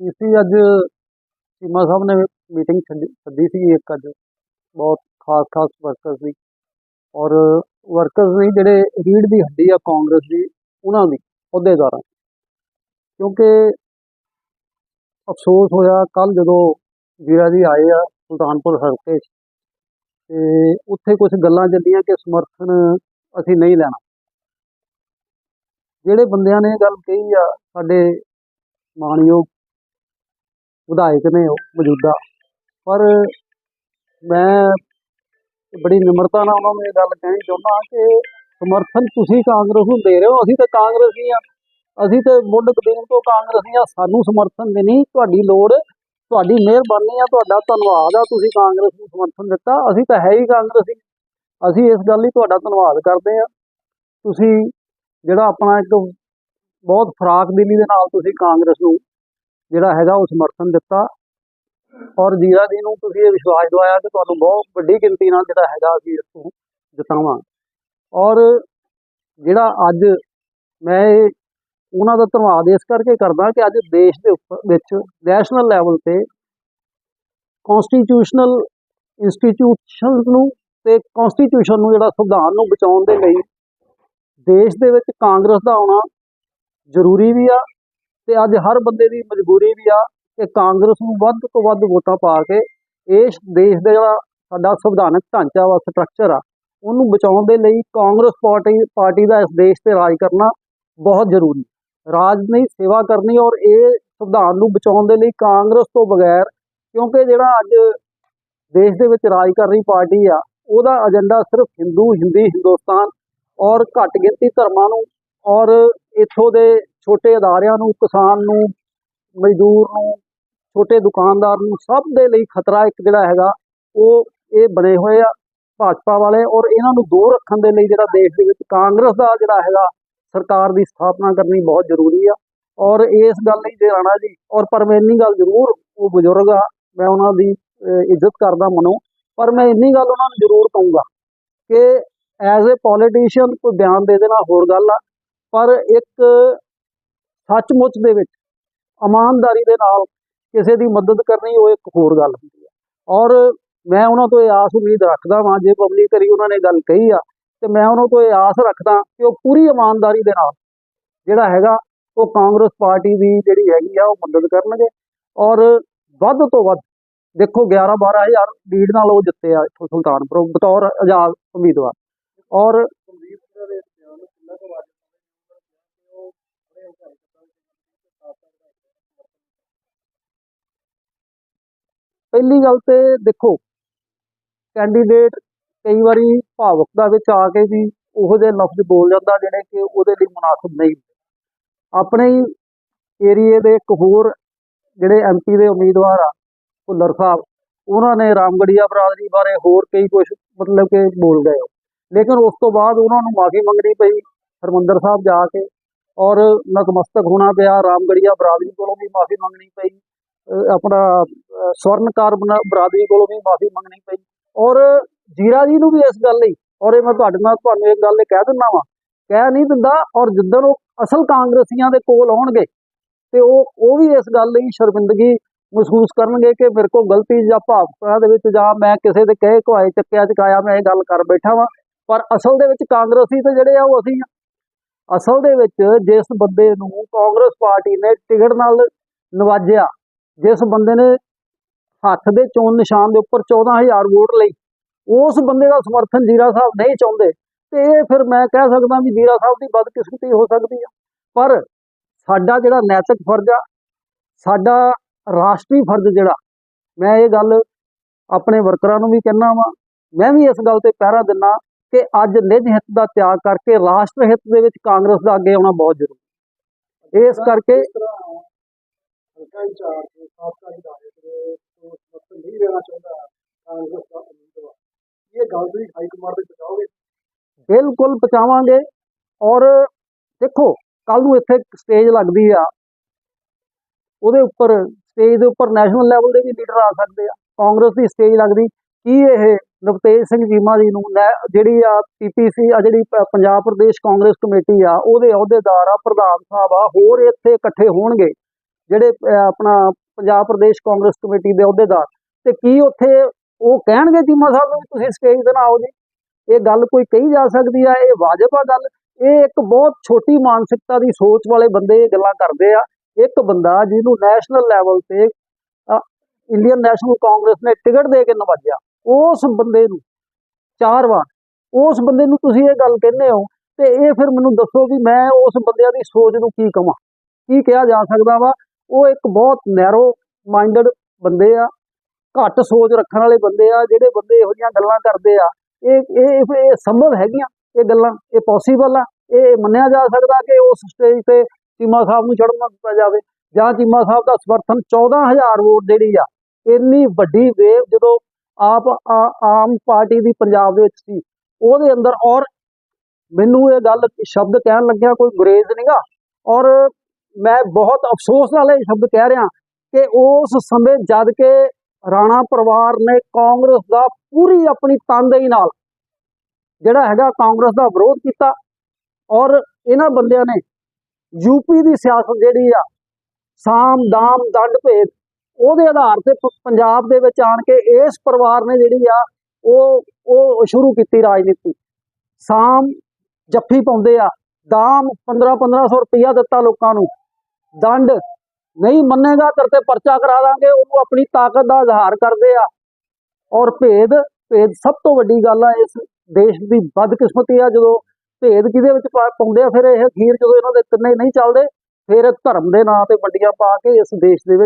ਇਸੀ ਅੱਜ ਚੀਮਾ ਸਾਹਿਬ ਨੇ ਮੀਟਿੰਗ ਸੱਦੀ ਸੀ ਇੱਕ ਅੱਜ, ਬਹੁਤ ਖਾਸ ਖਾਸ ਵਰਕਰਸ ਦੀ। ਔਰ ਵਰਕਰਸ ਨਹੀਂ ਜਿਹੜੇ ਰੀੜ ਦੀ ਹੱਡੀ ਆ ਕਾਂਗਰਸ ਦੀ, ਉਹਨਾਂ ਦੀ, ਅਹੁਦੇਦਾਰਾਂ ਕਿਉਂਕਿ ਅਫਸੋਸ ਹੋਇਆ ਕੱਲ ਜਦੋਂ ਵੀਰਾ ਜੀ ਆਏ ਆ ਸੁਲਤਾਨਪੁਰ ਹਲਕੇ 'ਚ, ਤੇ ਉੱਥੇ ਕੁਝ ਗੱਲਾਂ ਚੱਲੀਆਂ ਕਿ ਸਮਰਥਨ ਅਸੀਂ ਨਹੀਂ ਲੈਣਾ। ਜਿਹੜੇ ਬੰਦਿਆਂ ਨੇ ਇਹ ਗੱਲ ਕਹੀ ਆ, ਸਾਡੇ ਮਾਣਯੋਗ ਵਿਧਾਇਕ ਨੇ ਉਹ ਮੌਜੂਦਾ। ਪਰ ਮੈਂ ਬੜੀ ਨਿਮਰਤਾ ਨਾਲ ਉਹਨਾਂ ਨੂੰ ਇਹ ਗੱਲ ਕਹਿਣੀ ਚਾਹੁੰਦਾ ਕਿ ਸਮਰਥਨ ਤੁਸੀਂ ਕਾਂਗਰਸ ਨੂੰ ਦੇ ਰਹੇ ਹੋ, ਅਸੀਂ ਤਾਂ ਕਾਂਗਰਸੀ ਆ ਅਸੀਂ ਤੇ ਮੁੱਢ ਕਦੀਮ ਤੋਂ ਕਾਂਗਰਸੀ ਆ ਸਾਨੂੰ ਸਮਰਥਨ ਦੇਣੀ ਤੁਹਾਡੀ ਲੋੜ, ਤੁਹਾਡੀ ਮਿਹਰਬਾਨੀ ਆ, ਤੁਹਾਡਾ ਧੰਨਵਾਦ ਆ, ਤੁਸੀਂ ਕਾਂਗਰਸ ਨੂੰ ਸਮਰਥਨ ਦਿੱਤਾ, ਅਸੀਂ ਤਾਂ ਹੈ ਹੀ ਕਾਂਗਰਸੀ। ਅਸੀਂ ਇਸ ਗੱਲ ਲਈ ਤੁਹਾਡਾ ਧੰਨਵਾਦ ਕਰਦੇ ਆ ਤੁਸੀਂ ਜਿਹੜਾ ਆਪਣਾ ਇੱਕ ਬਹੁਤ ਫਰਾਕ ਦਿਲੀ ਦੇ ਨਾਲ ਤੁਸੀਂ ਕਾਂਗਰਸ ਨੂੰ ਜਿਹੜਾ ਹੈਗਾ ਉਹ ਸਮਰਥਨ ਦਿੱਤਾ। ਔਰ ਜੀਰਾ ਜੀ ਨੂੰ ਤੁਸੀਂ ਇਹ ਵਿਸ਼ਵਾਸ ਦਿਵਾਇਆ ਕਿ ਤੁਹਾਨੂੰ ਬਹੁਤ ਵੱਡੀ ਗਿਣਤੀ ਨਾਲ ਜਿਹੜਾ ਹੈਗਾ ਅਸੀਂ ਇਸ ਤੋਂ ਜਿਤਾਵਾਂ ਔਰ ਜਿਹੜਾ ਅੱਜ ਮੈਂ ਉਹਨਾਂ ਦਾ ਧੰਨਵਾਦ ਇਸ ਕਰਕੇ ਕਰਦਾ ਕਿ ਅੱਜ ਦੇਸ਼ ਦੇ ਉੱਪਰ ਵਿੱਚ ਨੈਸ਼ਨਲ ਲੈਵਲ ਤੇ ਕਨਸਟੀਟਿਊਸ਼ਨਲ ਇੰਸਟੀਟਿਊਸ਼ਨ ਨੂੰ ਤੇ ਕਨਸਟੀਟਿਊਸ਼ਨ ਨੂੰ ਜਿਹੜਾ ਸੰਵਿਧਾਨ ਨੂੰ ਬਚਾਉਣ ਦੇ ਲਈ ਦੇਸ਼ ਦੇ ਵਿੱਚ ਕਾਂਗਰਸ ਦਾ ਆਉਣਾ ਜ਼ਰੂਰੀ ਵੀ ਆ। ਤੇ ਅੱਜ ਹਰ ਬੰਦੇ ਦੀ ਮਜਬੂਰੀ ਵੀ ਆ ਕਿ ਕਾਂਗਰਸ ਨੂੰ ਵੱਧ ਤੋਂ ਵੱਧ ਵੋਟਾਂ ਪਾ ਕੇ ਇਸ ਦੇਸ਼ ਦਾ ਜਿਹੜਾ ਸਾਡਾ ਸੰਵਿਧਾਨਕ ਢਾਂਚਾ ਵਾ ਸਟਰਕਚਰ ਆ, ਉਹਨੂੰ ਬਚਾਉਣ ਦੇ ਲਈ ਕਾਂਗਰਸ ਪਾਰਟੀ ਪਾਰਟੀ ਦਾ ਇਸ ਦੇਸ਼ ਤੇ ਰਾਜ ਕਰਨਾ ਬਹੁਤ ਜ਼ਰੂਰੀ ਰਾਜ ਨਹੀਂ ਸੇਵਾ ਕਰਨੀ ਔਰ ਇਹ ਸੰਵਿਧਾਨ ਨੂੰ ਬਚਾਉਣ ਦੇ ਲਈ ਕਾਂਗਰਸ ਤੋਂ ਬਗੈਰ, ਕਿਉਂਕਿ ਜਿਹੜਾ ਅੱਜ ਦੇਸ਼ ਦੇ ਵਿੱਚ ਰਾਜ ਕਰ ਰਹੀ ਪਾਰਟੀ ਆ, ਉਹਦਾ ਏਜੰਡਾ ਸਿਰਫ ਹਿੰਦੂ ਹਿੰਦੀ ਹਿੰਦੁਸਤਾਨ ਔਰ ਘੱਟ ਗਿਣਤੀ ਧਰਮਾਂ ਨੂੰ ਔਰ ਇੱਥੋਂ ਦੇ ਛੋਟੇ ਅਦਾਰਿਆਂ ਨੂੰ, ਕਿਸਾਨ ਨੂੰ, ਮਜ਼ਦੂਰ ਨੂੰ, ਛੋਟੇ ਦੁਕਾਨਦਾਰ ਨੂੰ ਸਭ ਦੇ ਲਈ ਖਤਰਾ ਇੱਕ ਜਿਹੜਾ ਹੈਗਾ, ਉਹ ਇਹ ਬਣੇ ਹੋਏ ਆ ਭਾਜਪਾ ਵਾਲੇ ਔਰ ਇਹਨਾਂ ਨੂੰ ਦੂਰ ਰੱਖਣ ਦੇ ਲਈ ਜਿਹੜਾ ਦੇਸ਼ ਦੇ ਵਿੱਚ ਕਾਂਗਰਸ ਦਾ ਜਿਹੜਾ ਹੈਗਾ ਸਰਕਾਰ ਦੀ ਸਥਾਪਨਾ ਕਰਨੀ ਬਹੁਤ ਜ਼ਰੂਰੀ ਆ। ਔਰ ਇਸ ਗੱਲ ਲਈ ਜੇ ਰਾਣਾ ਜੀ, ਔਰ ਪਰ ਮੈਂ ਇੰਨੀ ਗੱਲ ਜ਼ਰੂਰ, ਉਹ ਬਜ਼ੁਰਗ ਆ, ਮੈਂ ਉਹਨਾਂ ਦੀ ਇੱਜ਼ਤ ਕਰਦਾ ਮਨੋਂ, ਪਰ ਮੈਂ ਇੰਨੀ ਗੱਲ ਉਹਨਾਂ ਨੂੰ ਜ਼ਰੂਰ ਕਹੂੰਗਾ ਕਿ ਐਜ਼ ਅ ਪੋਲੀਟੀਸ਼ੀਅਨ ਕੋਈ ਬਿਆਨ ਦੇ ਦੇਣਾ ਹੋਰ ਗੱਲ ਆ, ਪਰ ਇੱਕ ਸੱਚਮੁੱਚ ਦੇ ਵਿੱਚ ਇਮਾਨਦਾਰੀ ਦੇ ਨਾਲ ਕਿਸੇ ਦੀ ਮਦਦ ਕਰਨੀ ਉਹ ਇੱਕ ਹੋਰ ਗੱਲ ਹੁੰਦੀ ਹੈ। ਔਰ ਮੈਂ ਉਹਨਾਂ ਤੋਂ ਇਹ ਆਸ ਉਮੀਦ ਰੱਖਦਾ ਵਾਂ, ਜੇ ਪਬਲਿਕ ਕਰੀ ਉਹਨਾਂ ਨੇ ਗੱਲ ਕਹੀ ਆ, ਤੇ ਮੈਂ ਉਹਨਾਂ ਤੋਂ ਇਹ ਆਸ ਰੱਖਦਾ ਕਿ ਉਹ ਪੂਰੀ ਇਮਾਨਦਾਰੀ ਦੇ ਨਾਲ ਜਿਹੜਾ ਹੈਗਾ, ਉਹ ਕਾਂਗਰਸ ਪਾਰਟੀ ਦੀ ਜਿਹੜੀ ਹੈਗੀ ਆ, ਉਹ ਮਦਦ ਕਰਨਗੇ। ਔਰ ਵੱਧ ਤੋਂ ਵੱਧ ਦੇਖੋ 11 12000 ਲੀਡ ਨਾਲ ਉਹ ਜਿੱਤੇ ਆ ਇੱਥੋਂ ਸੁਲਤਾਨਪੁਰ, ਬਤੌਰ ਆਜ਼ਾਦ ਉਮੀਦਵਾਰ। ਔਰ ਪਹਿਲੀ ਗੱਲ ਤੇ ਦੇਖੋ ਕੈਂਡੀਡੇਟ ਕਈ ਵਾਰੀ ਭਾਵੁਕਤਾ ਵਿੱਚ ਆ ਕੇ ਵੀ ਉਹੋ ਜਿਹੇ ਲਫ਼ਜ਼ ਬੋਲ ਜਾਂਦਾ ਜਿਹੜੇ ਕਿ ਉਹਦੇ ਲਈ ਮੁਨਾਸਬ ਨਹੀਂ ਹੁੰਦੇ। ਆਪਣੇ ਹੀ ਏਰੀਏ ਦੇ ਇੱਕ ਹੋਰ ਜਿਹੜੇ ਐਮਪੀ ਦੇ ਉਮੀਦਵਾਰ ਆ, ਭੁੱਲਰ ਸਾਹਿਬ, ਉਹਨਾਂ ਨੇ ਰਾਮਗੜੀਆ ਬਰਾਦਰੀ ਬਾਰੇ ਹੋਰ ਕਈ ਕੁਝ ਮਤਲਬ ਕਿ ਬੋਲ ਗਏ ਉਹ ਲੇਕਿਨ ਉਸ ਤੋਂ ਬਾਅਦ ਉਹਨਾਂ ਨੂੰ ਮਾਫੀ ਮੰਗਣੀ ਪਈ ਹਰਮੰਦਰ ਸਾਹਿਬ ਜਾ ਕੇ ਔਰ ਨਤਮਸਤਕ ਹੋਣਾ ਪਿਆ, ਰਾਮਗੜੀਆ ਬਰਾਦਰੀ ਕੋਲੋਂ ਵੀ ਮਾਫੀ ਮੰਗਣੀ ਪਈ। ਆਪਣਾ ਸਵਰਨਕਾਰ ਬਣਾ- ਬਰਾਦਰੀ ਕੋਲੋਂ ਵੀ ਮਾਫੀ ਮੰਗਣੀ ਪਈ। ਔਰ ਜੀਰਾ ਜੀ ਨੂੰ ਵੀ ਇਸ ਗੱਲ ਲਈ, ਔਰ ਇਹ ਮੈਂ ਤੁਹਾਡੇ ਨਾਲ ਤੁਹਾਨੂੰ ਇੱਕ ਗੱਲ ਇਹ ਕਹਿ ਦਿੰਦਾ ਵਾਂ, ਕਹਿ ਨਹੀਂ ਦਿੰਦਾ, ਔਰ ਜਿੱਦਣ ਉਹ ਅਸਲ ਕਾਂਗਰਸੀਆਂ ਦੇ ਕੋਲ ਆਉਣਗੇ, ਤੇ ਉਹ ਉਹ ਵੀ ਇਸ ਗੱਲ ਲਈ ਸ਼ਰਮਿੰਦਗੀ ਮਹਿਸੂਸ ਕਰਨਗੇ ਕਿ ਮੇਰੇ ਕੋਲ ਗਲਤੀ ਜਾਂ ਭਾਵਨਾ ਦੇ ਵਿੱਚ ਜਾਂ ਮੈਂ ਕਿਸੇ ਦੇ ਕਹੇ ਕੁਆਏ ਚੱਕਿਆ ਚਕਾਇਆ ਮੈਂ ਇਹ ਗੱਲ ਕਰ ਬੈਠਾ ਵਾਂ। ਪਰ ਅਸਲ ਦੇ ਵਿੱਚ ਕਾਂਗਰਸੀ ਤੇ ਜਿਹੜੇ ਆ ਉਹ ਅਸੀਂ ਅਸਲ ਦੇ ਵਿੱਚ ਜਿਸ ਬੰਦੇ ਨੂੰ ਕਾਂਗਰਸ ਪਾਰਟੀ ਨੇ ਟਿਕਟ ਨਾਲ ਨਵਾਜਿਆ ਜਿਸ ਬੰਦੇ ਨੇ ਹੱਥ ਦੇ ਚੋਣ ਨਿਸ਼ਾਨ ਦੇ ਉੱਪਰ 14000 ਵੋਟ ਲਈ, ਉਸ ਬੰਦੇ ਦਾ ਸਮਰਥਨ ਜੀਰਾ ਸਾਹਿਬ ਨਹੀਂ ਚਾਹੁੰਦੇ। ਤੇ ਇਹ ਫਿਰ ਮੈਂ ਕਹਿ ਸਕਦਾ ਵੀ ਜੀਰਾ ਸਾਹਿਬ ਦੀ ਬਦਕਿਸਮਤੀ ਹੋ ਸਕਦੀ ਆ। ਪਰ ਸਾਡਾ ਜਿਹੜਾ ਨੈਤਿਕ ਫਰਜ਼ ਆ, ਸਾਡਾ ਰਾਸ਼ਟਰੀ ਫਰਜ਼ ਜਿਹੜਾ, ਮੈਂ ਇਹ ਗੱਲ ਆਪਣੇ ਵਰਕਰਾਂ ਨੂੰ ਵੀ ਕਹਿਣਾ ਵਾ। ਮੈਂ ਵੀ ਇਸ ਗੱਲ ਤੇ ਪਹਿਰਾ ਦਿੰਨਾ ਕਿ ਅੱਜ ਨਿੱਜ ਹਿੱਤ ਦਾ ਤਿਆਗ ਕਰਕੇ ਰਾਸ਼ਟਰ ਹਿੱਤ ਦੇ ਵਿੱਚ ਕਾਂਗਰਸ ਦਾ ਅੱਗੇ ਆਉਣਾ ਬਹੁਤ ਜ਼ਰੂਰੀ ਇਸ ਕਰਕੇ ਹਲਕਾ ਇੰਚਾਰਜ ਸਾਬਕਾ ਵਿਧਾਇਕ ਨੇ ਤੋਂ ਸਮਰਥਨ ਨਹੀਂ ਦੇਣਾ ਚਾਹੁੰਦਾ, ਕਾਂਗਰਸ ਦਾ ਉਮੀਦਵਾਰ। ਇਹ ਗੱਲ ਤੁਸੀਂ ਹਾਈ ਕਮਾਂਡ ਤੇ ਪਹੁੰਚਾਓਗੇ? ਬਿਲਕੁਲ ਪਹੁੰਚਾਵਾਂਗੇ। ਔਰ ਦੇਖੋ ਕੱਲ ਨੂੰ ਇੱਥੇ ਸਟੇਜ ਲੱਗਦੀ ਆ। ਉਹਦੇ ਉੱਪਰ ਸਟੇਜ ਦੇ ਉੱਪਰ ਨੈਸ਼ਨਲ ਲੈਵਲ ਦੇ ਵੀ ਲੀਡਰ ਆ ਸਕਦੇ ਆ। ਕਾਂਗਰਸ ਦੀ ਸਟੇਜ ਲੱਗਦੀ। ਕੀ ਇਹ ਨਵਤੇਜ ਸਿੰਘ ਚੀਮਾ ਜੀ ਨੂੰ ਨੈ- ਜਿਹੜੀ ਆ ਪੀਪੀਸੀ ਆ, ਜਿਹੜੀ ਪੰਜਾਬ ਪ੍ਰਦੇਸ਼ ਕਾਂਗਰਸ ਕਮੇਟੀ ਆ, ਉਹਦੇ ਅਹੁਦੇਦਾਰ ਆ, ਪ੍ਰਧਾਨ ਸਾਹਿਬ ਆ, ਹੋਰ ਇੱਥੇ ਇਕੱਠੇ ਹੋਣਗੇ। ਜਿਹੜੇ ਆਪਣਾ ਪੰਜਾਬ ਪ੍ਰਦੇਸ਼ ਕਾਂਗਰਸ ਕਮੇਟੀ ਦੇ ਅਹੁਦੇਦਾਰ। ਤੇ ਕੀ ਉੱਥੇ ਉਹ ਕਹਿਣਗੇ ਚੀਮਾ ਸਾਹਿਬ ਨੂੰ ਵੀ ਤੁਸੀਂ ਸਟੇਜ ਤੇ ਨਾ ਆਓ ਜੀ? ਇਹ ਗੱਲ ਕੋਈ ਕਹੀ ਜਾ ਸਕਦੀ ਆ? ਇਹ ਵਾਜਬ ਆ ਗੱਲ? ਇਹ ਇੱਕ ਬਹੁਤ ਛੋਟੀ ਮਾਨਸਿਕਤਾ ਦੀ ਸੋਚ ਵਾਲੇ ਬੰਦੇ ਇਹ ਗੱਲਾਂ ਕਰਦੇ ਆ। ਇੱਕ ਬੰਦਾ ਜਿਹਨੂੰ ਨੈਸ਼ਨਲ ਲੈਵਲ ਤੇ ਇੰਡੀਅਨ ਨੈਸ਼ਨਲ ਕਾਂਗਰਸ ਨੇ ਟਿਕਟ ਦੇ ਕੇ ਨਵਾਜਿਆ, ਉਸ ਬੰਦੇ ਨੂੰ ਚਾਰ ਵਾਰ, ਉਸ ਬੰਦੇ ਨੂੰ ਤੁਸੀਂ ਇਹ ਗੱਲ ਕਹਿੰਦੇ ਹੋ, ਤੇ ਇਹ ਫਿਰ ਮੈਨੂੰ ਦੱਸੋ ਵੀ ਮੈਂ ਉਸ ਬੰਦਿਆਂ ਦੀ ਸੋਚ ਨੂੰ ਕੀ ਕਵਾਂ? ਕੀ ਕਿਹਾ ਜਾ ਸਕਦਾ ਵਾ? ਉਹ ਇੱਕ ਬਹੁਤ ਨੈਰੋ ਮਾਈਂਡਡ ਬੰਦੇ ਆ, ਘੱਟ ਸੋਚ ਰੱਖਣ ਵਾਲੇ ਬੰਦੇ ਆ, ਜਿਹੜੇ ਬੰਦੇ ਇਹੋ ਜਿਹੀਆਂ ਗੱਲਾਂ ਕਰਦੇ ਆ, ਇਹ ਇਹ ਇਹ ਸੰਭਵ ਹੈਗੀਆਂ, ਇਹ ਗੱਲਾਂ, ਇਹ ਪੋਸੀਬਲ ਆ, ਇਹ ਮੰਨਿਆ ਜਾ ਸਕਦਾ ਕਿ ਉਸ ਸਟੇਜ ਤੇ ਚੀਮਾ ਸਾਹਿਬ ਨੂੰ ਚੜ੍ਹਨਾ ਦਿੱਤਾ ਜਾਵੇ, ਜਾਂ ਚੀਮਾ ਸਾਹਿਬ ਦਾ ਸਮਰਥਨ 14000 ਵੋਟ ਜਿਹੜੀ ਆ। ਇੰਨੀ ਵੱਡੀ ਵੇਵ ਜਦੋਂ ਆਪ ਆਮ ਪਾਰਟੀ ਦੀ ਪੰਜਾਬ ਦੇ ਵਿੱਚ ਸੀ, ਉਹਦੇ ਅੰਦਰ ਔਰ ਮੈਨੂੰ ਇਹ ਗੱਲ, ਸ਼ਬਦ ਕਹਿਣ ਲੱਗਿਆ ਕੋਈ ਗੁਰੇਜ਼ ਨਹੀਂਗਾ ਔਰ ਮੈਂ ਬਹੁਤ ਅਫਸੋਸ ਨਾਲ ਇਹ ਸ਼ਬਦ ਕਹਿ ਰਿਹਾ ਕਿ ਉਸ ਸਮੇਂ ਜਦ ਕਿ ਰਾਣਾ ਪਰਿਵਾਰ ਨੇ ਕਾਂਗਰਸ ਦਾ ਪੂਰੀ ਆਪਣੀ ਤਨਦੇਹੀ ਨਾਲ ਜਿਹੜਾ ਹੈਗਾ ਕਾਂਗਰਸ ਦਾ ਵਿਰੋਧ ਕੀਤਾ ਔਰ ਇਹਨਾਂ ਬੰਦਿਆਂ ਨੇ ਯੂਪੀ ਦੀ ਸਿਆਸਤ ਜਿਹੜੀ ਆ, ਸਾਮ, ਦਾਮ, ਦੰਡ ਭੇਦ, ਉਹਦੇ ਆਧਾਰ ਤੇ ਪੰਜਾਬ ਦੇ ਵਿੱਚ ਆਣ ਕੇ ਇਸ ਪਰਿਵਾਰ ਨੇ ਜਿਹੜੀ ਆ, ਉਹ ਉਹ ਸ਼ੁਰੂ ਕੀਤੀ ਰਾਜਨੀਤੀ। ਸਾਮ ਜੱਫੀ ਪਾਉਂਦੇ ਆ, ਦਾਮ 15 1500 ਰੁਪਇਆ ਦਿੱਤਾ ਲੋਕਾਂ ਨੂੰ। ਦੰਡ ਨਹੀਂ ਮੰਨੇਗਾ, ਤੇਰੇ ਤੇ ਪਰਚਾ ਕਰਾ ਦਾਂਗੇ, ਉਹਨੂੰ ਆਪਣੀ ਤਾਕਤ ਦਾ ਇਜ਼ਹਾਰ ਕਰਦੇ ਆ। ਔਰ ਭੇਦ ਭੇਦ ਸਭ ਤੋਂ ਵੱਡੀ ਗੱਲ ਆ, ਇਸ ਦੇਸ਼ ਦੀ ਬਦਕਿਸਮਤੀ ਆ, ਜਦੋਂ ਭੇਦ ਕਿਹਦੇ ਵਿੱਚ ਪਾ- ਪਾਉਂਦੇ ਆ, ਫਿਰ ਇਹ ਅਖੀਰ ਜਦੋਂ ਇਹਨਾਂ ਦੇ ਤਿੰਨੇ ਨਹੀਂ ਚੱਲਦੇ, ਫਿਰ ਧਰਮ ਦੇ ਨਾਂ ਤੇ ਵੰਡੀਆਂ ਪਾ ਕੇ ਇਸ ਦੇਸ਼ ਦੇ ਵਿੱਚ